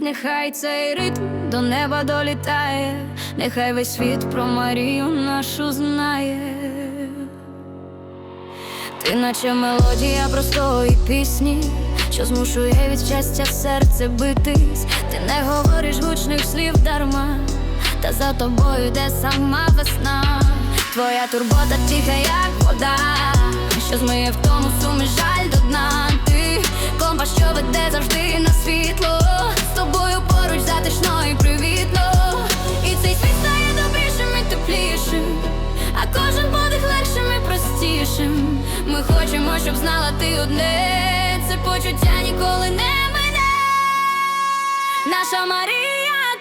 нехай цей ритм до неба долітає, нехай весь світ про Марію нашу знає. Ти наче мелодія простої пісні, що змушує від щастя серце битись. Ти не говориш гучних слів дарма, та за тобою йде сама весна. Твоя турбота тиха, як вода, що змиє в тому сумі жаль до дна. Ти компас, що веде завжди на світло. Хочемо, щоб знала ти одне. Це почуття ніколи не мине. Наша Марія,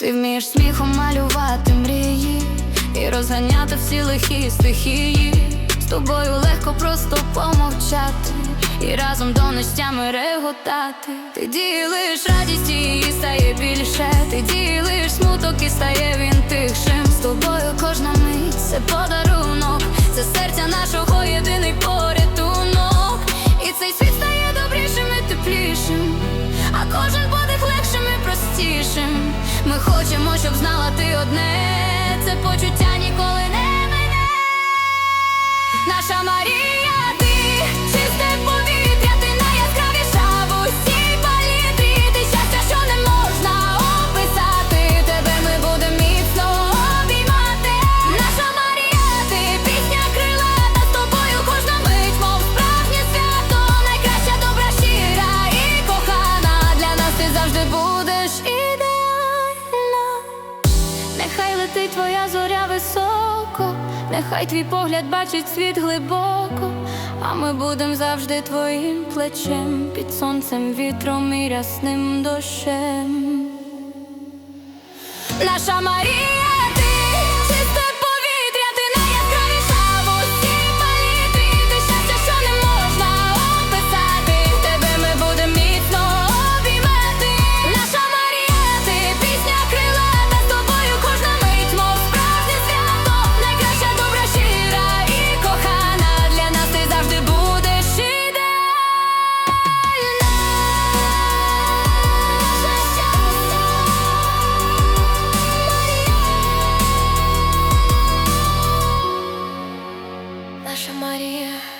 Ти вмієш сміхом малювати мрії і розганяти всі лихі стихії. З тобою легко просто помовчати і разом до нестями реготати. Ти ділиш радість, і стає більше. Ти ділиш смуток і стає він тихшим. З тобою кожна мить це подарунок, це серця нашого єдиний порятунок. І цей світ стає добрішим і теплішим, а кожен подих легшим і простішим. Ми хочемо, щоб знала ти одне. Це почуття Нехай твоя зоря високо, нехай твій погляд бачить світ глибоко, а ми будем завжди твоїм плечем. Під сонцем, вітром і рясним дощем. Наша Марія, ідеальна. Наша Марія.